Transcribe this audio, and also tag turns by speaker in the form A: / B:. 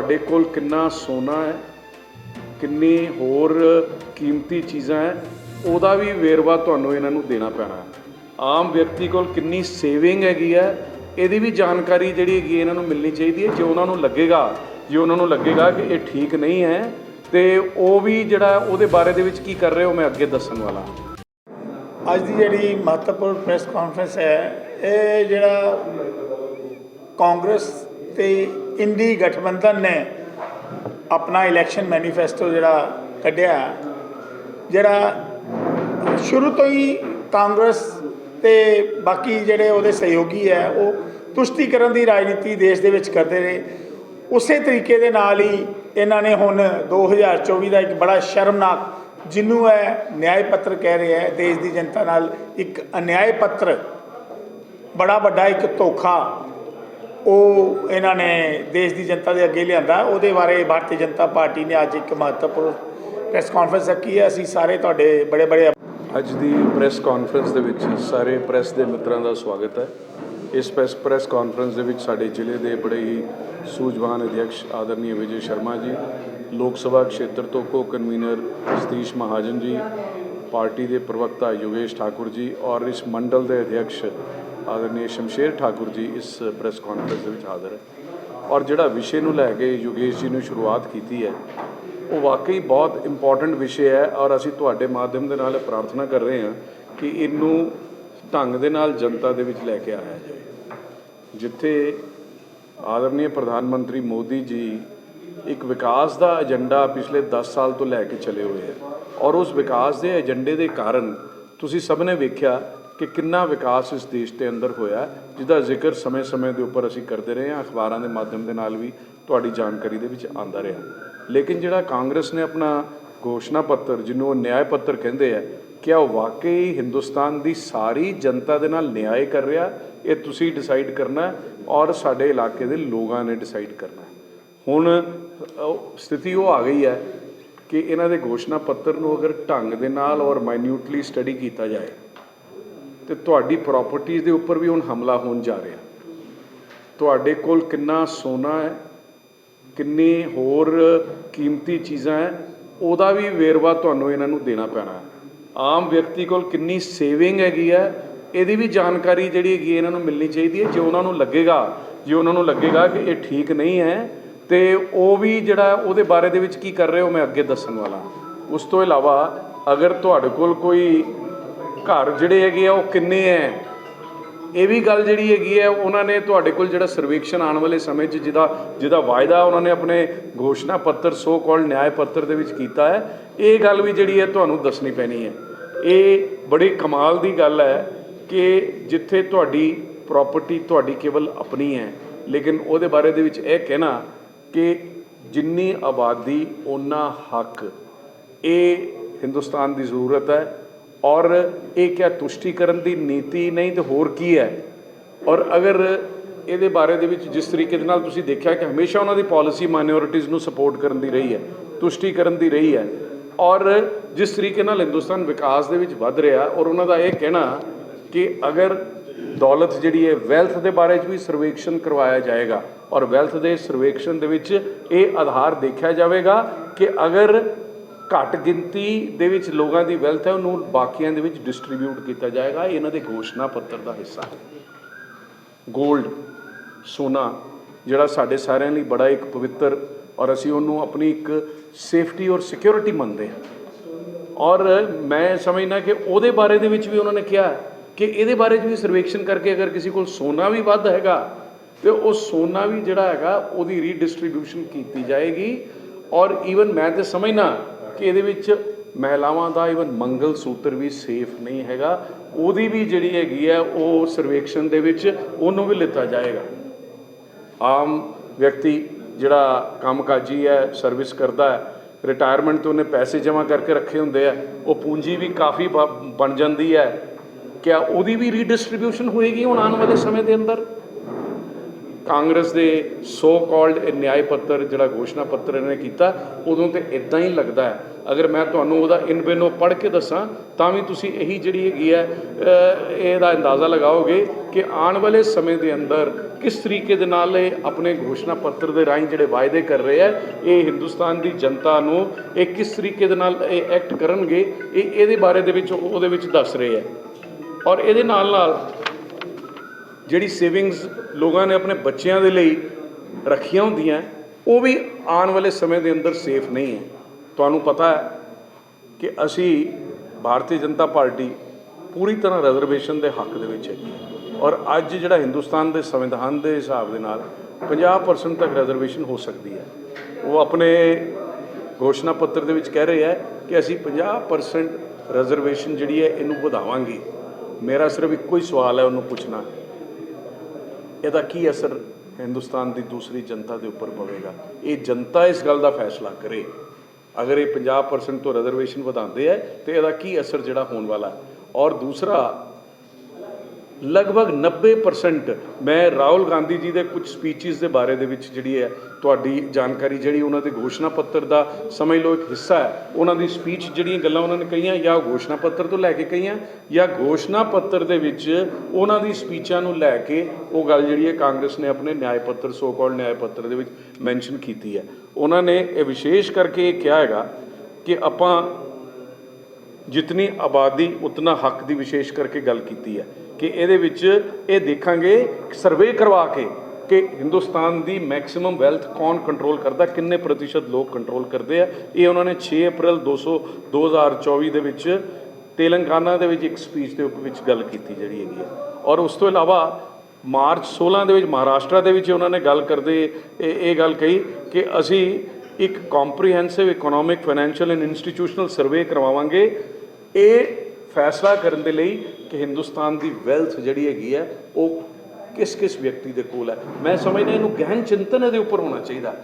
A: ਤੁਹਾਡੇ ਕੋਲ ਕਿੰਨਾ ਸੋਨਾ ਹੈ, ਕਿੰਨੀ ਹੋਰ ਕੀਮਤੀ ਚੀਜ਼ਾਂ ਹੈ, ਉਹਦਾ ਵੀ ਵੇਰਵਾ ਤੁਹਾਨੂੰ ਇਹਨਾਂ ਨੂੰ ਦੇਣਾ ਪੈਣਾ ਹੈ। ਆਮ ਵਿਅਕਤੀ ਕੋਲ ਕਿੰਨੀ ਸੇਵਿੰਗ ਹੈਗੀ ਹੈ, ਇਹਦੀ ਵੀ ਜਾਣਕਾਰੀ ਜਿਹੜੀ ਹੈਗੀ ਇਹਨਾਂ ਨੂੰ ਮਿਲਣੀ ਚਾਹੀਦੀ ਹੈ, ਜੇ ਉਹਨਾਂ ਨੂੰ ਲੱਗੇਗਾ, ਜੇ ਉਹਨਾਂ ਨੂੰ ਲੱਗੇਗਾ ਕਿ ਇਹ ਠੀਕ ਨਹੀਂ ਹੈ, ਤੇ ਉਹ ਵੀ ਜਿਹੜਾ ਉਹਦੇ ਬਾਰੇ ਦੇ ਵਿੱਚ ਕੀ ਕਰ ਰਹੇ ਹੋ, ਮੈਂ ਅੱਗੇ ਦੱਸਣ ਵਾਲਾ
B: ਅੱਜ ਦੀ ਜਿਹੜੀ ਮਹੱਤਵਪੂਰਨ ਪ੍ਰੈਸ ਕਾਨਫਰੰਸ ਹੈ, ਇਹ ਜਿਹੜਾ ਕਾਂਗਰਸ ਤੇ ਇੰਡੀ ਗਠਬੰਧਨ ਨੇ ਆਪਣਾ ਇਲੈਕਸ਼ਨ ਮੈਨੀਫੈਸਟੋ ਜਿਹੜਾ ਕੱਢਿਆ, ਜਿਹੜਾ ਸ਼ੁਰੂ ਤੋਂ ਹੀ ਕਾਂਗਰਸ ਤੇ ਬਾਕੀ ਜਿਹੜੇ ਉਹਦੇ ਸਹਿਯੋਗੀ ਹੈ, ਉਹ ਤੁਸ਼ਟੀਕਰਨ ਦੀ ਰਾਜਨੀਤੀ ਦੇਸ਼ ਦੇ ਵਿੱਚ ਕਰਦੇ ਰਹੇ। ਉਸੇ ਤਰੀਕੇ ਦੇ ਨਾਲ ਹੀ ਇਹਨਾਂ ਨੇ ਹੁਣ 2024 ਦਾ ਇੱਕ ਬੜਾ ਸ਼ਰਮਨਾਕ ਜਿਹਨੂੰ ਹੈ ਨਿਆਂ ਪੱਤਰ ਕਹਿ ਰਿਹਾ ਹੈ, ਦੇਸ਼ ਦੀ ਜਨਤਾ ਨਾਲ ਇੱਕ ਅਨਿਆਏ ਪੱਤਰ ਬੜਾ ਵੱਡਾ ਇੱਕ ਧੋਖਾ ਉਹ ਇਹਨਾਂ ਨੇ ਦੇਸ਼ ਦੀ ਜਨਤਾ ਦੇ ਅੱਗੇ ਲਿਆਂਦਾ। ਉਹਦੇ ਬਾਰੇ ਭਾਰਤੀ ਜਨਤਾ ਪਾਰਟੀ ਨੇ ਅੱਜ ਇੱਕ ਮਹੱਤਵਪੂਰਨ ਪ੍ਰੈਸ ਕਾਨਫਰੰਸ ਰੱਖੀ ਹੈ। ਅਸੀਂ ਸਾਰੇ ਤੁਹਾਡੇ ਬੜੇ ਬੜੇ
A: ਅੱਜ ਦੀ ਪ੍ਰੈਸ ਕਾਨਫਰੰਸ ਦੇ ਵਿੱਚ ਸਾਰੇ ਪ੍ਰੈਸ ਦੇ ਮਿੱਤਰਾਂ ਦਾ ਸਵਾਗਤ ਹੈ। ਇਸ ਪ੍ਰੈਸ ਪ੍ਰੈਸ ਕਾਨਫਰੰਸ ਦੇ ਵਿੱਚ ਸਾਡੇ ਜ਼ਿਲ੍ਹੇ ਦੇ ਬੜੇ ਹੀ ਸੂਝਵਾਨ ਅਧਿਕਸ਼ ਆਦਰਨੀ ਵਿਜੇ ਸ਼ਰਮਾ ਜੀ, ਲੋਕ ਸਭਾ ਖੇਤਰ ਤੋਂ ਕੋ ਕਨਵੀਨਰ ਸਤੀਸ਼ ਮਹਾਜਨ ਜੀ, ਪਾਰਟੀ ਦੇ ਪ੍ਰਵਕਤਾ ਯੋਗੇਸ਼ ਠਾਕੁਰ ਜੀ ਔਰ ਇਸ ਮੰਡਲ ਦੇ ਅਧਿਕਸ਼ ਆਦਰਨੀय ਸ਼ਮਸ਼ੇਰ ਠਾਕੁਰ ਜੀ ਇਸ ਪ੍ਰੈਸ ਕਾਨਫਰੰਸ ਦੇ ਵਿੱਚ ਹਾਜ਼ਰ ਹੈ। ਔਰ ਜਿਹੜਾ ਵਿਸ਼ੇ ਨੂੰ ਲੈ ਕੇ ਯੋਗੇਸ਼ ਜੀ ਨੇ ਸ਼ੁਰੂਆਤ ਕੀਤੀ ਹੈ, ਉਹ ਵਾਕਈ ਬਹੁਤ ਇੰਪੋਰਟੈਂਟ ਵਿਸ਼ੇ ਹੈ ਔਰ ਅਸੀਂ ਤੁਹਾਡੇ ਮਾਧਿਅਮ ਦੇ ਨਾਲ ਇਹ ਪ੍ਰਾਰਥਨਾ ਕਰ ਰਹੇ ਹਾਂ ਕਿ ਇਹਨੂੰ ਢੰਗ ਦੇ ਨਾਲ ਜਨਤਾ ਦੇ ਵਿੱਚ ਲੈ ਕੇ ਆਇਆ ਜਾਏ। ਜਿੱਥੇ ਆਦਰਨੀय ਪ੍ਰਧਾਨ ਮੰਤਰੀ ਮੋਦੀ ਜੀ ਇੱਕ ਵਿਕਾਸ ਦਾ ਏਜੰਡਾ ਪਿਛਲੇ 10 ਸਾਲ ਤੋਂ ਲੈ ਕੇ ਚੱਲੇ ਹੋਏ ਹੈ। ਔਰ ਉਸ ਵਿਕਾਸ ਦੇ ਏਜੰਡੇ ਦੇ ਕਾਰਨ ਤੁਸੀਂ ਸਭ ਨੇ ਵੇਖਿਆ ਕਿ ਕਿੰਨਾ ਵਿਕਾਸ ਇਸ ਦੇਸ਼ ਦੇ ਅੰਦਰ ਹੋਇਆ ਜਿਹਦਾ ਜ਼ਿਕਰ ਸਮੇਂ-ਸਮੇਂ ਦੇ ਉੱਪਰ ਅਸੀਂ ਕਰਦੇ ਰਹੇ ਹਾਂ, ਅਖਬਾਰਾਂ ਦੇ ਮਾਧਿਅਮ ਦੇ ਨਾਲ ਵੀ ਤੁਹਾਡੀ ਜਾਣਕਾਰੀ ਦੇ ਵਿੱਚ ਆਂਦਾ ਰਿਹਾ। ਲੇਕਿਨ ਜਿਹੜਾ ਕਾਂਗਰਸ ਨੇ ਆਪਣਾ ਘੋਸ਼ਣਾ ਪੱਤਰ, ਜਿਹਨੂੰ ਉਹ ਨਿਆਂ ਪੱਤਰ ਕਹਿੰਦੇ ਆ ਕਿ ਉਹ ਵਾਕਈ ਹਿੰਦੁਸਤਾਨ ਦੀ ਸਾਰੀ ਜਨਤਾ ਦੇ ਨਾਲ ਨਿਆਂ ਕਰ ਰਿਹਾ? ਇਹ ਤੁਸੀਂ ਡਿਸਾਈਡ ਕਰਨਾ ਔਰ ਸਾਡੇ ਇਲਾਕੇ ਦੇ ਲੋਕਾਂ ਨੇ ਡਿਸਾਈਡ ਕਰਨਾ ਹੁਣ ਸਥਿਤੀ ਉਹ ਆ ਗਈ ਹੈ ਕਿ ਇਹਨਾਂ ਦੇ ਘੋਸ਼ਣਾ ਪੱਤਰ ਨੂੰ ਅਗਰ ਢੰਗ ਦੇ ਨਾਲ ਔਰ ਮਾਈਨਿਊਟਲੀ ਸਟੱਡੀ ਕੀਤਾ ਜਾਏ ਤੇ ਤੁਹਾਡੀ ਪ੍ਰਾਪਰਟੀਆਂ ਦੇ ਉੱਪਰ ਵੀ ਹੁਣ ਹਮਲਾ ਹੋਣ ਜਾ ਰਿਹਾ। ਤੁਹਾਡੇ ਕੋਲ ਕਿੰਨਾ ਸੋਨਾ ਹੈ, ਕਿੰਨੀ ਹੋਰ ਕੀਮਤੀ ਚੀਜ਼ਾਂ ਹੈ, ਉਹਦਾ ਵੀ ਵੇਰਵਾ ਤੁਹਾਨੂੰ ਇਹਨਾਂ ਨੂੰ ਦੇਣਾ ਪੈਣਾ ਹੈ। ਆਮ ਵਿਅਕਤੀ ਕੋਲ ਕਿੰਨੀ ਸੇਵਿੰਗ ਹੈਗੀ ਹੈ, ਇਹਦੀ ਵੀ ਜਾਣਕਾਰੀ ਜਿਹੜੀ ਹੈਗੀ ਹੈ ਇਹਨਾਂ ਨੂੰ ਮਿਲਣੀ ਚਾਹੀਦੀ ਹੈ। ਜੇ ਉਹਨਾਂ ਨੂੰ ਲੱਗੇਗਾ, ਜੇ ਉਹਨਾਂ ਨੂੰ ਲੱਗੇਗਾ ਕਿ ਇਹ ਠੀਕ ਨਹੀਂ ਹੈ, ਤੇ ਉਹ ਵੀ ਜਿਹੜਾ ਉਹਦੇ ਬਾਰੇ ਦੇ ਵਿੱਚ ਕੀ ਕਰ ਰਹੇ ਹੋ, ਮੈਂ ਅੱਗੇ ਦੱਸਣ ਵਾਲਾ। ਉਸ ਤੋਂ ਇਲਾਵਾ ਅਗਰ ਤੁਹਾਡੇ ਕੋਲ ਕੋਈ ਘਰ ਜਿਹੜੇ ਹੈਗੇ ਆ, ਉਹ ਕਿੰਨੇ ਹੈ ਇਹ ਵੀ ਗੱਲ ਜਿਹੜੀ ਹੈਗੀ ਹੈ ਉਹਨਾਂ ਨੇ ਤੁਹਾਡੇ ਕੋਲ ਜਿਹੜਾ ਸਰਵੇਖਣ ਆਉਣ ਵਾਲੇ ਸਮੇਂ 'ਚ ਜਿਹਦਾ ਜਿਹਦਾ ਵਾਅਦਾ ਉਹਨਾਂ ਨੇ ਆਪਣੇ ਘੋਸ਼ਣਾ ਪੱਤਰ ਸੋ ਕਾਲ ਨਿਆਏ ਪੱਤਰ ਦੇ ਵਿੱਚ ਕੀਤਾ ਹੈ ਇਹ ਗੱਲ ਵੀ ਜਿਹੜੀ ਹੈ ਤੁਹਾਨੂੰ ਦੱਸਣੀ ਪੈਣੀ ਹੈ ਇਹ ਬੜੀ ਕਮਾਲ ਦੀ ਗੱਲ ਹੈ ਕਿ ਜਿੱਥੇ ਤੁਹਾਡੀ ਪ੍ਰਾਪਰਟੀ ਤੁਹਾਡੀ ਕੇਵਲ ਆਪਣੀ ਹੈ ਲੇਕਿਨ ਉਹਦੇ ਬਾਰੇ ਦੇ ਵਿੱਚ ਇਹ ਕਹਿਣਾ ਕਿ ਜਿੰਨੀ ਆਬਾਦੀ ਉਹਨਾਂ ਹੱਕ। ਇਹ ਹਿੰਦੁਸਤਾਨ ਦੀ ਜ਼ਰੂਰਤ ਹੈ ਔਰ ਇਹ ਕਿਆ ਤੁਸ਼ਟੀਕਰਨ ਦੀ ਨੀਤੀ ਨਹੀਂ ਤੇ ਹੋਰ ਕੀ ਹੈ? ਔਰ ਅਗਰ ਇਹਦੇ ਬਾਰੇ ਦੇ ਵਿੱਚ ਜਿਸ ਤਰੀਕੇ ਦੇ ਨਾਲ ਤੁਸੀਂ ਦੇਖਿਆ ਕਿ ਹਮੇਸ਼ਾ ਉਹਨਾਂ ਦੀ ਪਾਲਿਸੀ ਮਾਈਨੋਰਿਟੀਜ਼ ਨੂੰ ਸਪੋਰਟ ਕਰਨ ਦੀ ਰਹੀ ਹੈ, ਤੁਸ਼ਟੀਕਰਨ ਦੀ ਰਹੀ ਹੈ, ਔਰ ਜਿਸ ਤਰੀਕੇ ਨਾਲ ਹਿੰਦੁਸਤਾਨ ਵਿਕਾਸ ਦੇ ਵਿੱਚ ਵੱਧ ਰਿਹਾ, ਔਰ ਉਹਨਾਂ ਦਾ ਇਹ ਕਹਿਣਾ ਕਿ ਅਗਰ ਦੌਲਤ ਜਿਹੜੀ ਹੈ ਵੈਲਥ ਦੇ ਬਾਰੇ 'ਚ ਵੀ ਸਰਵੇਖਣ ਕਰਵਾਇਆ ਜਾਏਗਾ, ਔਰ ਵੈਲਥ ਦੇ ਸਰਵੇਖਣ ਦੇ ਵਿੱਚ ਇਹ ਆਧਾਰ ਦੇਖਿਆ ਜਾਵੇਗਾ ਕਿ ਅਗਰ ਘੱਟ ਗਿਣਤੀ ਦੇ ਵਿੱਚ ਲੋਕਾਂ ਦੀ ਵੈਲਥ ਹੈ, ਉਹਨੂੰ ਬਾਕੀਆਂ ਦੇ ਵਿੱਚ ਡਿਸਟ੍ਰੀਬਿਊਟ ਕੀਤਾ ਜਾਏਗਾ। ਇਹ ਇਹਨਾਂ ਦੇ ਘੋਸ਼ਣਾ ਪੱਤਰ ਦਾ ਹਿੱਸਾ ਹੈ। 골ਡ ਸੋਨਾ, ਜਿਹੜਾ ਸਾਡੇ ਸਾਰਿਆਂ ਲਈ ਬੜਾ ਇੱਕ ਪਵਿੱਤਰ ਔਰ ਅਸੀਂ ਉਹਨੂੰ ਆਪਣੀ ਇੱਕ ਸੇਫਟੀ ਔਰ ਸਿਕਿਉਰਿਟੀ ਮੰਨਦੇ ਹਾਂ। ਔਰ ਮੈਂ ਸਮਝਣਾ ਕਿ ਉਹਦੇ ਬਾਰੇ ਦੇ ਵਿੱਚ ਵੀ ਉਹਨਾਂ ਨੇ ਕਿਹਾ ਕਿ ਇਹਦੇ ਬਾਰੇ 'ਚ ਵੀ ਸਰਵੇਖਣ ਕਰਕੇ ਅਗਰ ਕਿਸੇ ਕੋਲ ਸੋਨਾ ਵੀ ਵੱਧ ਹੈਗਾ, ਤੇ ਉਹ ਸੋਨਾ ਵੀ ਜਿਹੜਾ ਹੈਗਾ, ਉਹਦੀ ਰੀਡਿਸਟ੍ਰੀਬਿਊਸ਼ਨ ਕੀਤੀ ਜਾਏਗੀ। ਔਰ ਈਵਨ ਮੈਂ ਤੇ ਸਮਝਣਾ ਕਿ ਇਹਦੇ ਵਿੱਚ ਮਹਿਲਾਵਾਂ ਦਾ ਈਵਨ ਮੰਗਲ ਸੂਤਰ ਵੀ ਸੇਫ ਨਹੀਂ ਹੈਗਾ। ਉਹਦੀ ਵੀ ਜਿਹੜੀ ਹੈਗੀ ਹੈ, ਉਹ ਸਰਵੇਖਣ ਦੇ ਵਿੱਚ ਉਹਨੂੰ ਵੀ ਲਿੱਤਾ ਜਾਏਗਾ। ਆਮ ਵਿਅਕਤੀ ਜਿਹੜਾ ਕੰਮਕਾਜੀ ਹੈ ਸਰਵਿਸ ਕਰਦਾ ਹੈ ਰਿਟਾਇਰਮੈਂਟ ਤੋਂ ਉਹਨੇ ਪੈਸੇ ਜਮ੍ਹਾਂ ਕਰਕੇ ਰੱਖੇ ਹੁੰਦੇ ਆ, ਉਹ ਪੂੰਜੀ ਵੀ ਕਾਫੀ ਬ- ਬਣ ਜਾਂਦੀ ਹੈ। ਕਿਆ ਉਹਦੀ ਵੀ ਰੀਡਿਸਟ੍ਰੀਬਿਊਸ਼ਨ ਹੋਏਗੀ ਹੁਣ ਆਉਣ ਵਾਲੇ ਸਮੇਂ ਦੇ ਅੰਦਰ? ਕਾਂਗਰਸ ਦੇ ਸੋ ਕਾਲਡ ਨਿਆਇ ਪੱਤਰ, ਜਿਹੜਾ ਘੋਸ਼ਣਾ ਪੱਤਰ ਇਹਨੇ ਕੀਤਾ, ਉਦੋਂ ਤੇ ਇਦਾਂ ਹੀ ਲੱਗਦਾ ਹੈ। ਅਗਰ ਮੈਂ ਤੁਹਾਨੂੰ ਉਹਦਾ ਇਨ ਬਿਨੋ ਪੜ੍ਹ ਕੇ ਦੱਸਾਂ, ਤਾਂ ਵੀ ਤੁਸੀਂ ਇਹੀ ਜਿਹੜੀ ਹੈਗੀ ਹੈ ਇਹਦਾ ਅੰਦਾਜ਼ਾ ਲਗਾਓਗੇ ਕਿ ਆਉਣ ਵਾਲੇ ਸਮੇਂ ਦੇ ਅੰਦਰ ਕਿਸ ਤਰੀਕੇ ਦੇ ਨਾਲ ਇਹ ਆਪਣੇ ਘੋਸ਼ਣਾ ਪੱਤਰ ਦੇ ਰਾਹੀਂ ਜਿਹੜੇ ਵਾਅਦੇ ਕਰ ਰਹੇ ਹੈ, ਇਹ ਹਿੰਦੁਸਤਾਨ ਦੀ ਜਨਤਾ ਨੂੰ ਇਹ ਕਿਸ ਤਰੀਕੇ ਦੇ ਨਾਲ ਇਹ ਐਕਟ ਕਰਨਗੇ, ਇਹ ਇਹਦੇ ਬਾਰੇ ਦੇ ਵਿੱਚ, ਉਹਦੇ ਵਿੱਚ ਦੱਸ ਰਹੇ ਹੈ। ਔਰ ਇਹਦੇ ਨਾਲ ਨਾਲ ਜਿਹੜੀ ਸੇਵਿੰਗਸ ਲੋਕਾਂ ਨੇ ਆਪਣੇ ਬੱਚਿਆਂ ਦੇ ਲਈ ਰੱਖੀਆਂ ਹੁੰਦੀਆਂ, ਉਹ ਵੀ ਆਉਣ ਵਾਲੇ ਸਮੇਂ ਦੇ ਅੰਦਰ ਸੇਫ ਨਹੀਂ ਹੈ। ਤੁਹਾਨੂੰ ਪਤਾ ਹੈ ਕਿ ਅਸੀਂ ਭਾਰਤੀ ਜਨਤਾ ਪਾਰਟੀ ਪੂਰੀ ਤਰ੍ਹਾਂ ਰਿਜ਼ਰਵੇਸ਼ਨ ਦੇ ਹੱਕ ਦੇ ਵਿੱਚ ਹੈਗੀ ਹੈ ਔਰ ਅੱਜ ਜਿਹੜਾ ਹਿੰਦੁਸਤਾਨ ਦੇ ਸੰਵਿਧਾਨ ਦੇ ਹਿਸਾਬ ਦੇ ਨਾਲ 50% ਤੱਕ ਰਿਜ਼ਰਵੇਸ਼ਨ ਹੋ ਸਕਦੀ ਹੈ। ਉਹ ਆਪਣੇ ਘੋਸ਼ਣਾ ਪੱਤਰ ਦੇ ਵਿੱਚ ਕਹਿ ਰਹੇ ਹੈ ਕਿ ਅਸੀਂ 50% ਰਿਜ਼ਰਵੇਸ਼ਨ ਜਿਹੜੀ ਹੈ, ਇਹਨੂੰ ਵਧਾਵਾਂਗੇ। ਮੇਰਾ ਸਿਰਫ ਇੱਕੋ ਹੀ ਸਵਾਲ ਹੈ, ਉਹਨੂੰ ਪੁੱਛਣਾ। ਇਹਦਾ ਕੀ ਅਸਰ ਹਿੰਦੁਸਤਾਨ ਦੀ ਦੂਸਰੀ ਜਨਤਾ ਦੇ ਉੱਪਰ ਪਵੇਗਾ? ਇਹ ਜਨਤਾ ਇਸ ਗੱਲ ਦਾ ਫੈਸਲਾ ਕਰੇ। ਅਗਰ ਇਹ 50% ਤੋਂ ਰਿਜ਼ਰਵੇਸ਼ਨ ਵਧਾਉਂਦੇ ਹੈ ਤੇ ਇਹਦਾ ਕੀ ਅਸਰ ਜਿਹੜਾ ਹੋਣ ਵਾਲਾ? ਔਰ ਦੂਸਰਾ ਲਗਭਗ 90% ਮੈਂ ਰਾਹੁਲ ਗਾਂਧੀ ਜੀ ਦੇ ਕੁਝ ਸਪੀਚਸ ਦੇ ਬਾਰੇ ਦੇ ਵਿੱਚ ਜਿਹੜੀ ਹੈ ਤੁਹਾਡੀ ਜਾਣਕਾਰੀ, ਜਿਹੜੀ ਉਹਨਾਂ ਦੇ ਘੋਸ਼ਣਾ ਪੱਤਰ ਦਾ ਸਮਝ ਲਓ ਇੱਕ ਹਿੱਸਾ ਹੈ, ਉਹਨਾਂ ਦੀ ਸਪੀਚ ਜਿਹੜੀਆਂ ਗੱਲਾਂ ਉਹਨਾਂ ਨੇ ਕਹੀਆਂ, ਜਾਂ ਘੋਸ਼ਣਾ ਪੱਤਰ ਤੋਂ ਲੈ ਕੇ ਕਹੀਆਂ, ਜਾਂ ਘੋਸ਼ਣਾ ਪੱਤਰ ਦੇ ਵਿੱਚ ਉਹਨਾਂ ਦੀ ਸਪੀਚਾਂ ਨੂੰ ਲੈ ਕੇ ਉਹ ਗੱਲ ਜਿਹੜੀ ਹੈ ਕਾਂਗਰਸ ਨੇ ਆਪਣੇ ਨਿਆਇ ਪੱਤਰ ਸੋ ਕਾਲਡ ਨਿਆਇ ਪੱਤਰ ਦੇ ਵਿੱਚ ਮੈਂਸ਼ਨ ਕੀਤੀ ਹੈ। ਉਹਨਾਂ ਨੇ ਇਹ ਵਿਸ਼ੇਸ਼ ਕਰਕੇ ਇਹ ਕਿਹਾ ਹੈਗਾ ਕਿ ਆਪਾਂ ਜਿਤਨੀ ਆਬਾਦੀ, ਉਤਨਾ ਹੱਕ ਦੀ ਵਿਸ਼ੇਸ਼ ਕਰਕੇ ਗੱਲ ਕੀਤੀ ਹੈ ਕਿ ਇਹਦੇ ਵਿੱਚ ਇਹ ਦੇਖਾਂਗੇ ਸਰਵੇ ਕਰਵਾ ਕੇ ਕਿ ਹਿੰਦੁਸਤਾਨ ਦੀ ਮੈਕਸਿਮਮ ਵੈਲਥ ਕੌਣ ਕੰਟਰੋਲ ਕਰਦਾ, ਕਿੰਨੇ ਪ੍ਰਤੀਸ਼ਤ ਲੋਕ ਕੰਟਰੋਲ ਕਰਦੇ ਆ। ਇਹ ਉਹਨਾਂ ਨੇ 6 ਅਪ੍ਰੈਲ 200 2024 ਦੇ ਵਿੱਚ ਤੇਲੰਗਾਨਾ ਦੇ ਵਿੱਚ ਇੱਕ ਸਪੀਚ ਦੇ ਉੱਪ ਵਿੱਚ ਗੱਲ ਕੀਤੀ ਜਿਹੜੀ ਹੈਗੀ ਹੈ। ਔਰ ਉਸ ਤੋਂ ਇਲਾਵਾ ਮਾਰਚ 16 ਦੇ ਵਿੱਚ ਮਹਾਰਾਸ਼ਟਰ ਦੇ ਵਿੱਚ ਉਹਨਾਂ ਨੇ ਗੱਲ ਕਰਦੇ, ਇਹ ਇਹ ਗੱਲ ਕਹੀ ਕਿ ਅਸੀਂ ਇੱਕ comprehensive economic financial and institutional survey ਕਰਵਾਵਾਂਗੇ। ਇਹ ਫੈਸਲਾ ਕਰਨ ਦੇ ਲਈ ਕਿ ਹਿੰਦੁਸਤਾਨ ਦੀ ਵੈਲਥ ਜਿਹੜੀ ਹੈਗੀ ਹੈ ਉਹ ਕਿਸ ਕਿਸ ਵਿਅਕਤੀ ਦੇ ਕੋਲ ਹੈ। ਮੈਂ ਸਮਝਦਾ ਇਹਨੂੰ ਗਹਿਨ ਚਿੰਤਨ ਇਹਦੇ ਉੱਪਰ ਹੋਣਾ ਚਾਹੀਦਾ।